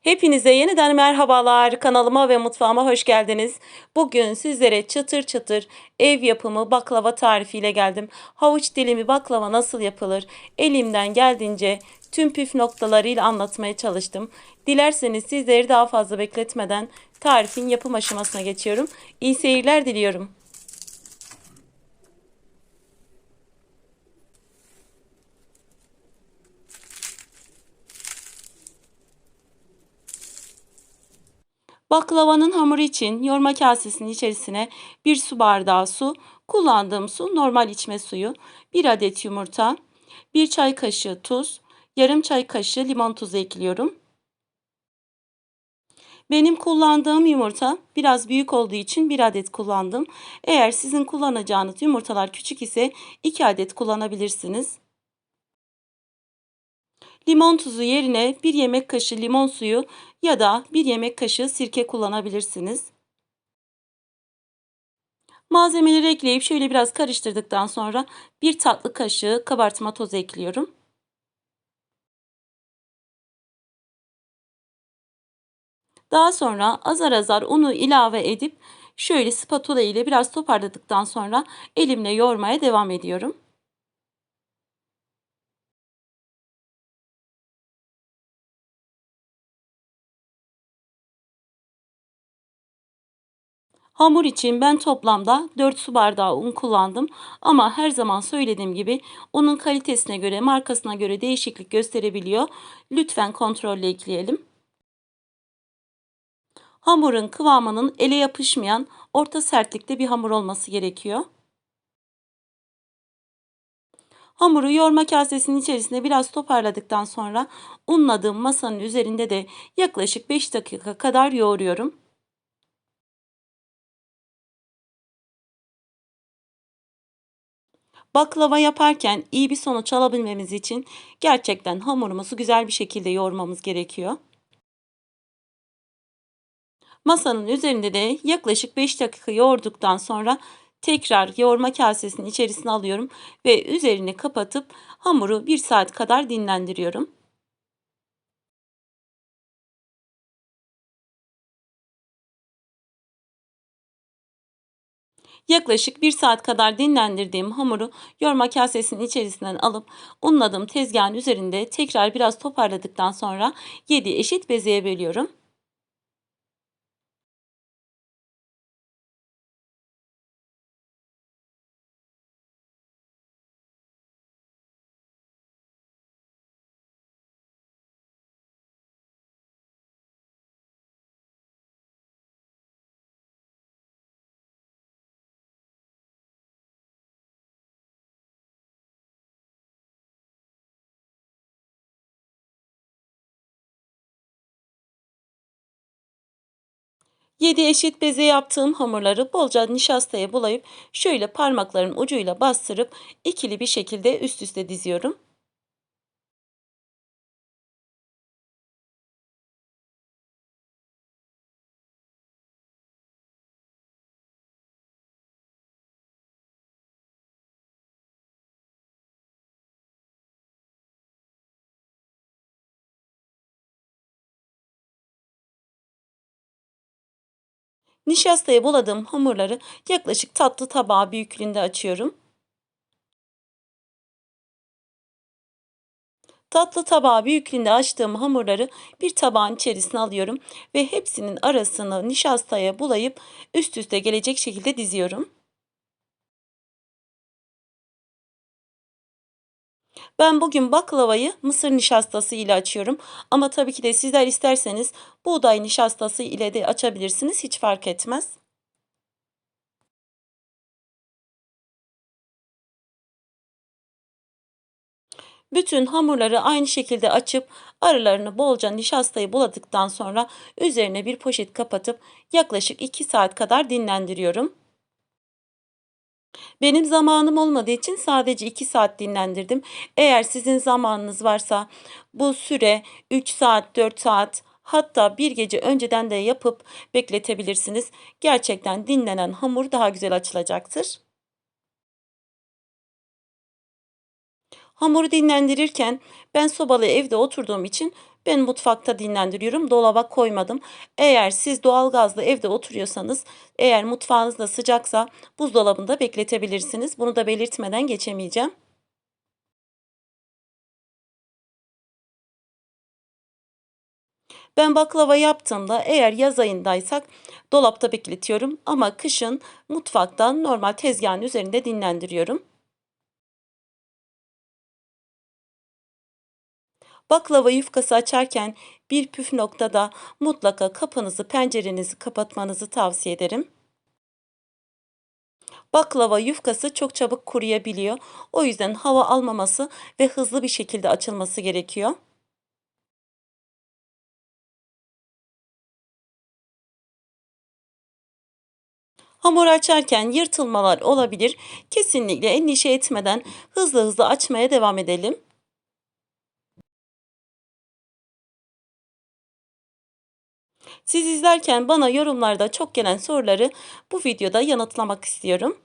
Hepinize yeniden merhabalar. Kanalıma ve mutfağıma hoş geldiniz. Bugün sizlere çıtır çıtır ev yapımı baklava tarifiyle geldim. Havuç dilimi baklava nasıl yapılır? Elimden geldiğince tüm püf noktalarıyla anlatmaya çalıştım. Dilerseniz sizleri daha fazla bekletmeden tarifin yapım aşamasına geçiyorum. İyi seyirler diliyorum. Baklavanın hamuru için yoğurma kasesinin içerisine 1 su bardağı su, kullandığım su normal içme suyu, 1 adet yumurta, 1 çay kaşığı tuz, yarım çay kaşığı limon tuzu ekliyorum. Benim kullandığım yumurta biraz büyük olduğu için 1 adet kullandım. Eğer sizin kullanacağınız yumurtalar küçük ise 2 adet kullanabilirsiniz. Limon tuzu yerine 1 yemek kaşığı limon suyu ya da 1 yemek kaşığı sirke kullanabilirsiniz. Malzemeleri ekleyip şöyle biraz karıştırdıktan sonra 1 tatlı kaşığı kabartma tozu ekliyorum. Daha sonra azar azar unu ilave edip şöyle spatula ile biraz toparladıktan sonra elimle yoğurmaya devam ediyorum. Hamur için ben toplamda 4 su bardağı un kullandım. Ama her zaman söylediğim gibi unun kalitesine göre, markasına göre değişiklik gösterebiliyor. Lütfen kontrolle ekleyelim. Hamurun kıvamının ele yapışmayan orta sertlikte bir hamur olması gerekiyor. Hamuru yoğurma kasesinin içerisine biraz toparladıktan sonra unladığım masanın üzerinde de yaklaşık 5 dakika kadar yoğuruyorum. Baklava yaparken iyi bir sonuç alabilmemiz için gerçekten hamurumuzu güzel bir şekilde yoğurmamız gerekiyor. Masanın üzerinde de yaklaşık 5 dakika yoğurduktan sonra tekrar yoğurma kasesinin içerisine alıyorum ve üzerini kapatıp hamuru 1 saat kadar dinlendiriyorum. Yaklaşık 1 saat kadar dinlendirdiğim hamuru yoğurma kasesinin içerisinden alıp unladığım tezgahın üzerinde tekrar biraz toparladıktan sonra 7 eşit bezeye bölüyorum. Yedi eşit beze yaptığım hamurları bolca nişastaya bulayıp şöyle parmakların ucuyla bastırıp ikili bir şekilde üst üste diziyorum. Nişastaya buladığım hamurları yaklaşık tatlı tabağı büyüklüğünde açıyorum. Tatlı tabağı büyüklüğünde açtığım hamurları bir tabağın içerisine alıyorum ve hepsinin arasını nişastaya bulayıp üst üste gelecek şekilde diziyorum. Ben bugün baklavayı mısır nişastası ile açıyorum. Ama tabii ki de sizler isterseniz buğday nişastası ile de açabilirsiniz. Hiç fark etmez. Bütün hamurları aynı şekilde açıp aralarını bolca nişastayı buladıktan sonra üzerine bir poşet kapatıp yaklaşık 2 saat kadar dinlendiriyorum. Benim zamanım olmadığı için sadece 2 saat dinlendirdim. Eğer sizin zamanınız varsa bu süre 3 saat, 4 saat hatta bir gece önceden de yapıp bekletebilirsiniz. Gerçekten dinlenen hamur daha güzel açılacaktır. Hamuru dinlendirirken ben sobalı evde oturduğum için Ben mutfakta dinlendiriyorum. Dolaba koymadım. Eğer siz doğalgazlı evde oturuyorsanız, eğer mutfağınız da sıcaksa buzdolabında bekletebilirsiniz. Bunu da belirtmeden geçemeyeceğim. Ben baklava yaptığımda eğer yaz ayındaysak dolapta bekletiyorum ama kışın mutfakta normal tezgahın üzerinde dinlendiriyorum. Baklava yufkası açarken bir püf noktada mutlaka kapınızı, pencerenizi kapatmanızı tavsiye ederim. Baklava yufkası çok çabuk kuruyabiliyor. O yüzden hava almaması ve hızlı bir şekilde açılması gerekiyor. Hamur açarken yırtılmalar olabilir. Kesinlikle endişe etmeden hızlı hızlı açmaya devam edelim. Siz izlerken bana yorumlarda çok gelen soruları bu videoda yanıtlamak istiyorum.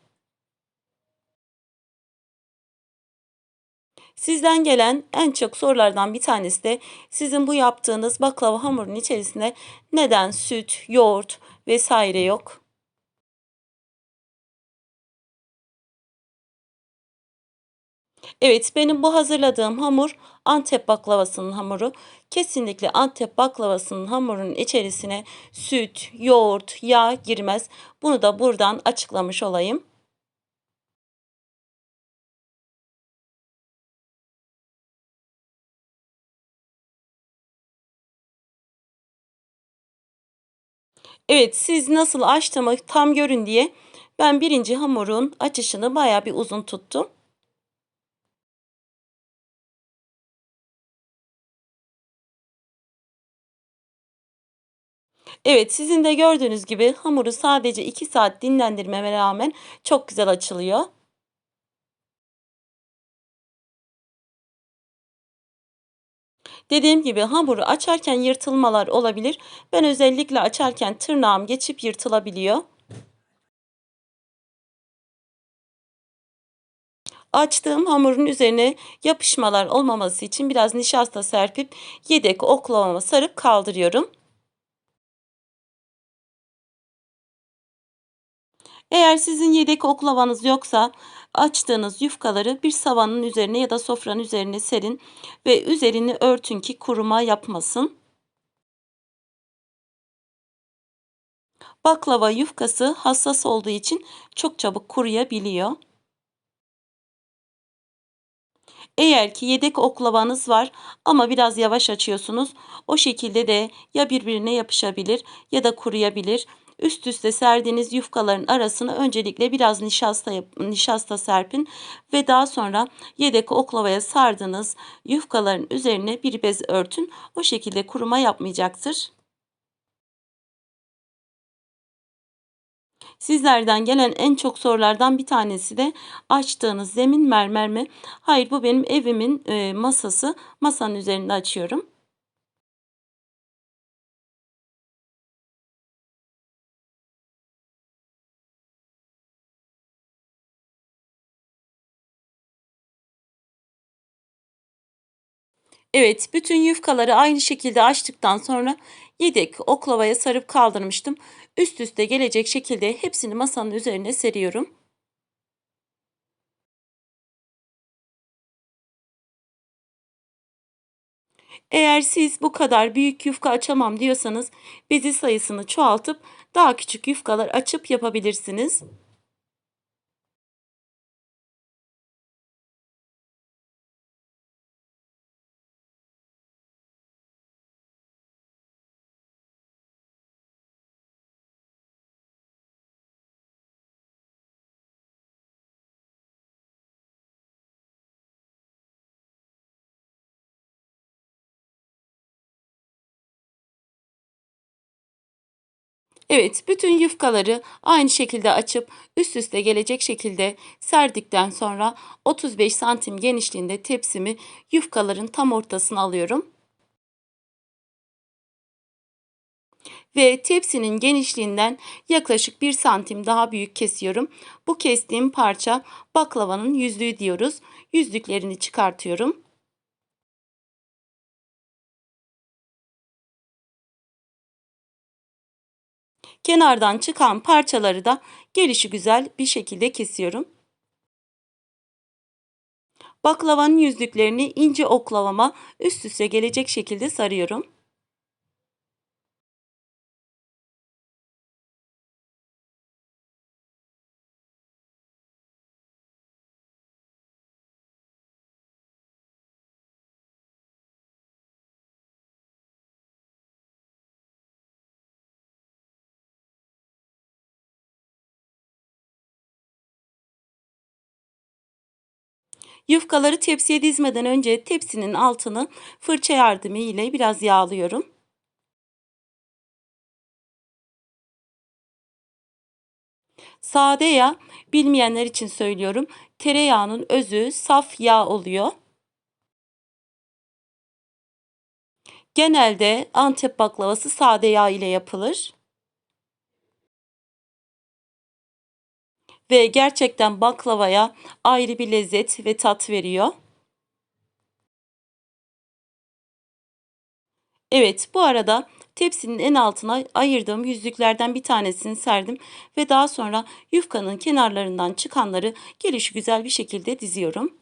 Sizden gelen en çok sorulardan bir tanesi de sizin bu yaptığınız baklava hamurunun içerisinde neden süt, yoğurt vesaire yok? Evet, benim bu hazırladığım hamur Antep baklavasının hamuru. Kesinlikle Antep baklavasının hamurunun içerisine süt, yoğurt, yağ girmez. Bunu da buradan açıklamış olayım. Evet, siz nasıl açtığımı tam görün diye ben birinci hamurun açışını bayağı bir uzun tuttum. Evet, sizin de gördüğünüz gibi hamuru sadece 2 saat dinlendirmeme rağmen çok güzel açılıyor. Dediğim gibi hamuru açarken yırtılmalar olabilir. Ben özellikle açarken tırnağım geçip yırtılabiliyor. Açtığım hamurun üzerine yapışmalar olmaması için biraz nişasta serpip yedek oklavama sarıp kaldırıyorum. Eğer sizin yedek oklavanız yoksa açtığınız yufkaları bir savanın üzerine ya da sofranın üzerine serin ve üzerini örtün ki kuruma yapmasın. Baklava yufkası hassas olduğu için çok çabuk kuruyabiliyor. Eğer ki yedek oklavanız var ama biraz yavaş açıyorsunuz, o şekilde de ya birbirine yapışabilir ya da kuruyabilir. Üst üste serdiğiniz yufkaların arasına öncelikle biraz nişasta, nişasta serpin ve daha sonra yedek oklavaya sardığınız yufkaların üzerine bir bez örtün. O şekilde kuruma yapmayacaktır. Sizlerden gelen en çok sorulardan bir tanesi de açtığınız zemin mermer mi? Hayır bu benim evimin masası. Masanın üzerinde açıyorum. Evet, bütün yufkaları aynı şekilde açtıktan sonra yedek oklavaya sarıp kaldırmıştım. Üst üste gelecek şekilde hepsini masanın üzerine seriyorum. Eğer siz bu kadar büyük yufka açamam diyorsanız bezi sayısını çoğaltıp daha küçük yufkalar açıp yapabilirsiniz. Evet, bütün yufkaları aynı şekilde açıp üst üste gelecek şekilde serdikten sonra 35 santim genişliğinde tepsimi yufkaların tam ortasına alıyorum. Ve tepsinin genişliğinden yaklaşık 1 santim daha büyük kesiyorum. Bu kestiğim parça baklavanın yüzlüğü diyoruz. Yüzlüklerini çıkartıyorum. Kenardan çıkan parçaları da gelişi güzel bir şekilde kesiyorum. Baklavanın yüzlüklerini ince oklavama üst üste gelecek şekilde sarıyorum. Yufkaları tepsiye dizmeden önce tepsinin altını fırça yardımı ile biraz yağlıyorum. Sade yağ bilmeyenler için söylüyorum. Tereyağının özü saf yağ oluyor. Genelde Antep baklavası sade yağ ile yapılır. Ve gerçekten baklavaya ayrı bir lezzet ve tat veriyor. Evet, bu arada tepsinin en altına ayırdığım yüzlüklerden bir tanesini serdim ve daha sonra yufkanın kenarlarından çıkanları gelişi güzel bir şekilde diziyorum.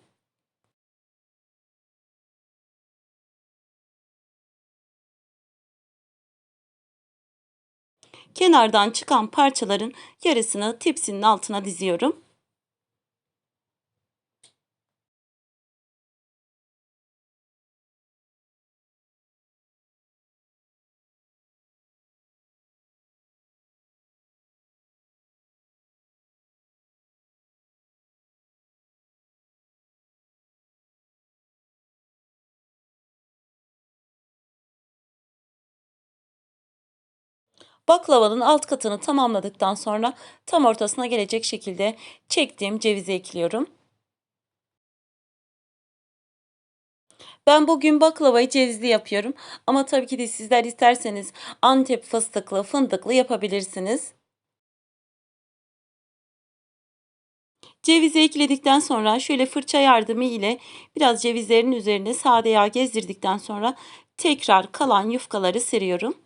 Kenardan çıkan parçaların yarısını tepsinin altına diziyorum. Baklavanın alt katını tamamladıktan sonra tam ortasına gelecek şekilde çektiğim cevizi ekliyorum. Ben bugün baklavayı cevizli yapıyorum ama tabii ki de sizler isterseniz Antep fıstıklı, fındıklı yapabilirsiniz. Cevizi ekledikten sonra şöyle fırça yardımı ile biraz cevizlerin üzerine sade yağ gezdirdikten sonra tekrar kalan yufkaları seriyorum.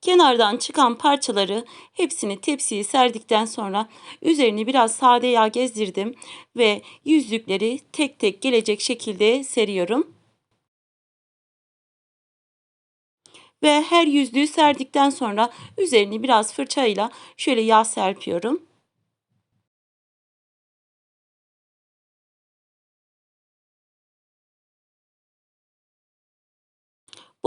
Kenardan çıkan parçaları hepsini tepsiye serdikten sonra üzerini biraz sade yağ gezdirdim ve yüzlükleri tek tek gelecek şekilde seriyorum. Ve her yüzlüğü serdikten sonra üzerini biraz fırçayla şöyle yağ serpiyorum.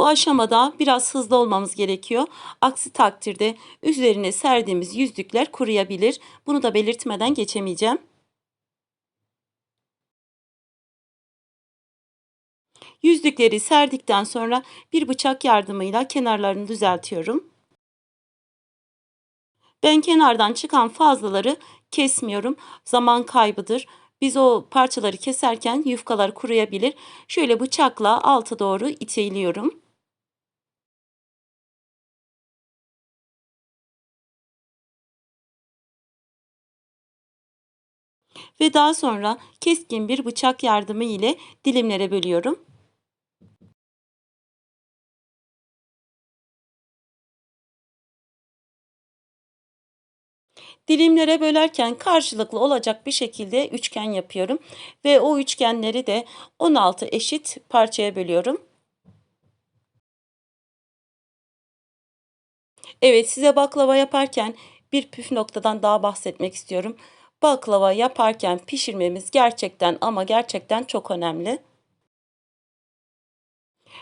Bu aşamada biraz hızlı olmamız gerekiyor. Aksi takdirde üzerine serdiğimiz yüzlükler kuruyabilir. Bunu da belirtmeden geçemeyeceğim. Yüzlükleri serdikten sonra bir bıçak yardımıyla kenarlarını düzeltiyorum. Ben kenardan çıkan fazlaları kesmiyorum. Zaman kaybıdır. Biz o parçaları keserken yufkalar kuruyabilir. Şöyle bıçakla alta doğru iteliyorum. Ve daha sonra keskin bir bıçak yardımı ile dilimlere bölüyorum. Dilimlere bölerken karşılıklı olacak bir şekilde üçgen yapıyorum ve o üçgenleri de 16 eşit parçaya bölüyorum. Evet size baklava yaparken bir püf noktadan daha bahsetmek istiyorum. Baklava yaparken pişirmemiz gerçekten ama gerçekten çok önemli.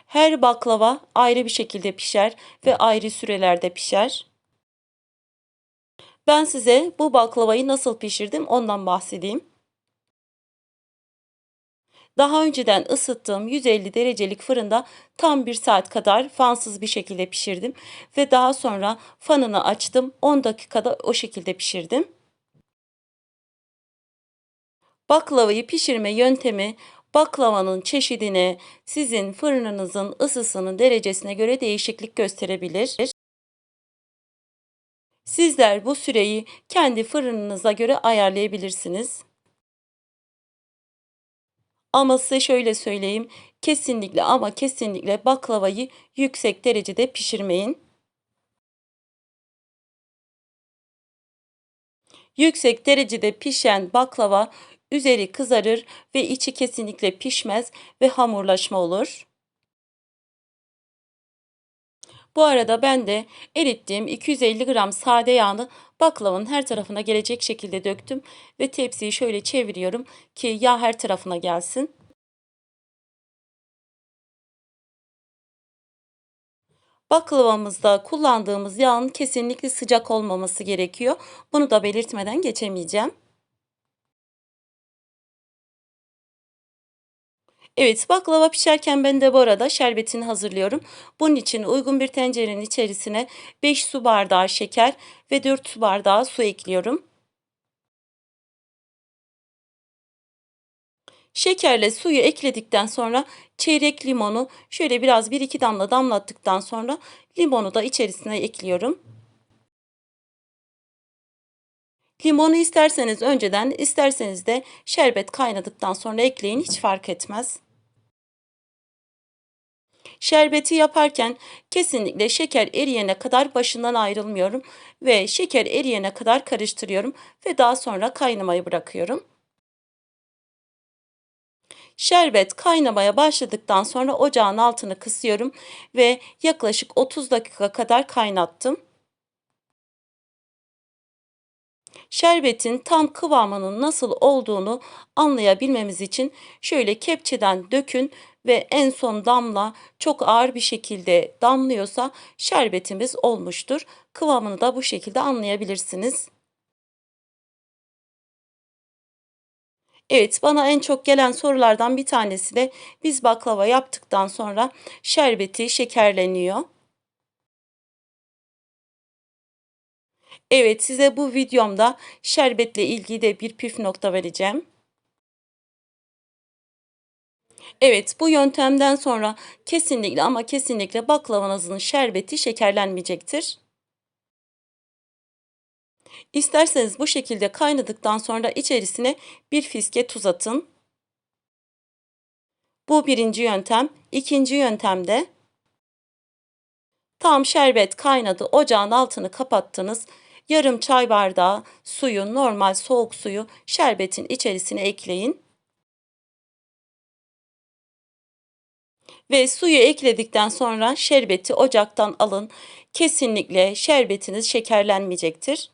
Her baklava ayrı bir şekilde pişer ve ayrı sürelerde pişer. Ben size bu baklavayı nasıl pişirdim ondan bahsedeyim. Daha önceden ısıttığım 150 derecelik fırında tam 1 saat kadar fansız bir şekilde pişirdim ve daha sonra fanını açtım. 10 dakikada o şekilde pişirdim. Baklavayı pişirme yöntemi baklavanın çeşidine, sizin fırınınızın ısısının derecesine göre değişiklik gösterebilir. Sizler bu süreyi kendi fırınınıza göre ayarlayabilirsiniz. Ama size şöyle söyleyeyim, kesinlikle ama kesinlikle baklavayı yüksek derecede pişirmeyin. Yüksek derecede pişen baklava üzeri kızarır ve içi kesinlikle pişmez ve hamurlaşma olur. Bu arada ben de erittiğim 250 gram sade yağını baklavanın her tarafına gelecek şekilde döktüm ve tepsiyi şöyle çeviriyorum ki yağ her tarafına gelsin. Baklavamızda kullandığımız yağın kesinlikle sıcak olmaması gerekiyor. Bunu da belirtmeden geçemeyeceğim. Evet, baklava pişerken ben de bu arada şerbetini hazırlıyorum. Bunun için uygun bir tencerenin içerisine 5 su bardağı şeker ve 4 su bardağı su ekliyorum. Şekerle suyu ekledikten sonra çeyrek limonu şöyle biraz 1-2 damla damlattıktan sonra limonu da içerisine ekliyorum. Limonu isterseniz önceden, isterseniz de şerbet kaynadıktan sonra ekleyin hiç fark etmez. Şerbeti yaparken kesinlikle şeker eriyene kadar başından ayrılmıyorum ve şeker eriyene kadar karıştırıyorum ve daha sonra kaynamaya bırakıyorum. Şerbet kaynamaya başladıktan sonra ocağın altını kısıyorum ve yaklaşık 30 dakika kadar kaynattım. Şerbetin tam kıvamının nasıl olduğunu anlayabilmemiz için şöyle kepçeden dökün ve en son damla çok ağır bir şekilde damlıyorsa şerbetimiz olmuştur. Kıvamını da bu şekilde anlayabilirsiniz. Evet, bana en çok gelen sorulardan bir tanesi de biz baklava yaptıktan sonra şerbeti şekerleniyor. Evet, size bu videomda şerbetle ilgili de bir püf nokta vereceğim. Evet, bu yöntemden sonra kesinlikle ama kesinlikle baklavanızın şerbeti şekerlenmeyecektir. İsterseniz bu şekilde kaynadıktan sonra içerisine bir fiske tuz atın. Bu birinci yöntem. İkinci yöntemde tam şerbet kaynadı, ocağın altını kapattınız. Yarım çay bardağı suyu, normal soğuk suyu şerbetin içerisine ekleyin. Ve suyu ekledikten sonra şerbeti ocaktan alın. Kesinlikle şerbetiniz şekerlenmeyecektir.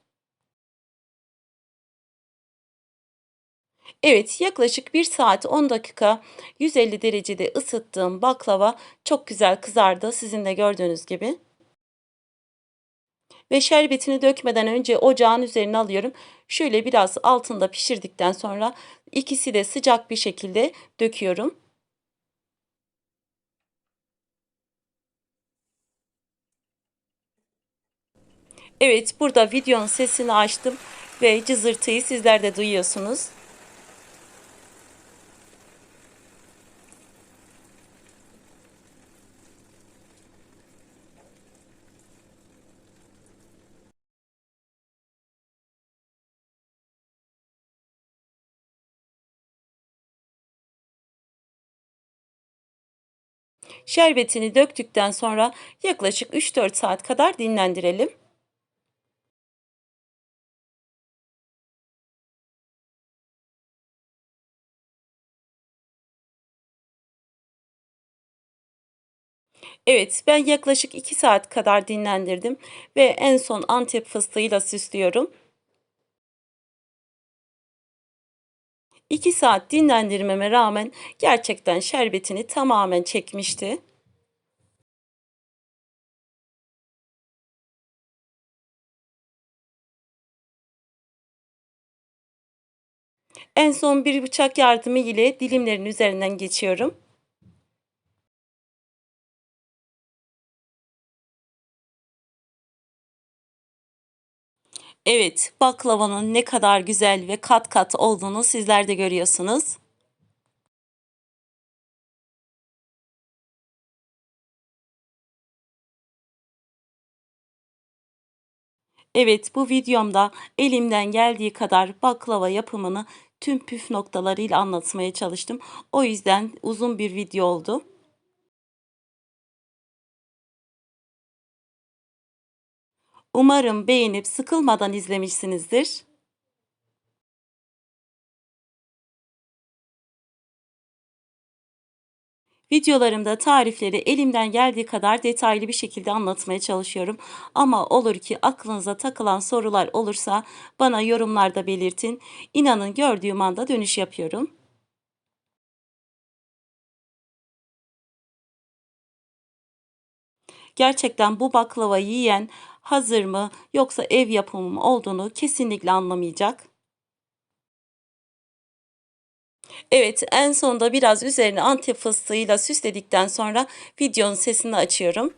Evet, yaklaşık 1 saat 10 dakika 150 derecede ısıttığım baklava çok güzel kızardı sizin de gördüğünüz gibi. Ve şerbetini dökmeden önce ocağın üzerine alıyorum. Şöyle biraz altında pişirdikten sonra ikisi de sıcak bir şekilde döküyorum. Evet, burada videonun sesini açtım ve cızırtıyı sizler de duyuyorsunuz. Şerbetini döktükten sonra yaklaşık 3-4 saat kadar dinlendirelim. Evet, ben yaklaşık 2 saat kadar dinlendirdim ve en son Antep fıstığıyla süslüyorum. 2 saat dinlendirmeme rağmen gerçekten şerbetini tamamen çekmişti. En son bir bıçak yardımı ile dilimlerin üzerinden geçiyorum. Evet, baklavanın ne kadar güzel ve kat kat olduğunu sizler de görüyorsunuz. Evet, bu videomda elimden geldiği kadar baklava yapımını tüm püf noktalarıyla anlatmaya çalıştım. O yüzden uzun bir video oldu. Umarım beğenip sıkılmadan izlemişsinizdir. Videolarımda tarifleri elimden geldiği kadar detaylı bir şekilde anlatmaya çalışıyorum. Ama olur ki aklınıza takılan sorular olursa bana yorumlarda belirtin. İnanın gördüğüm anda dönüş yapıyorum. Gerçekten bu baklavayı yiyen hazır mı yoksa ev yapımı mı olduğunu kesinlikle anlamayacak. Evet, en sonda biraz üzerine antep fıstığıyla süsledikten sonra videonun sesini açıyorum.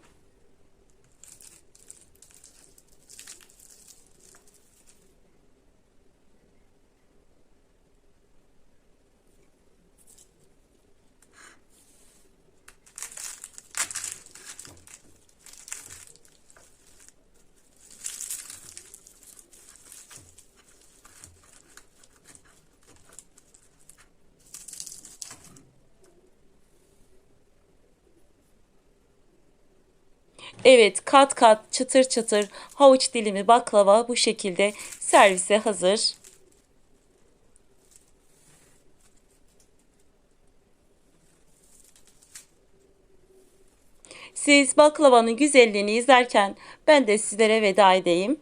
Evet, kat kat çıtır çıtır havuç dilimi baklava bu şekilde servise hazır. Siz baklavanın güzelliğini izlerken ben de sizlere veda edeyim.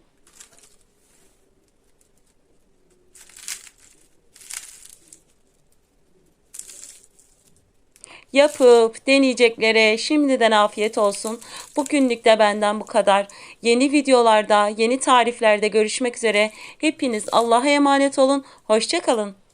Yapıp deneyeceklere şimdiden afiyet olsun. Bugünlük de benden bu kadar. Yeni videolarda, yeni tariflerde görüşmek üzere. Hepiniz Allah'a emanet olun. Hoşçakalın.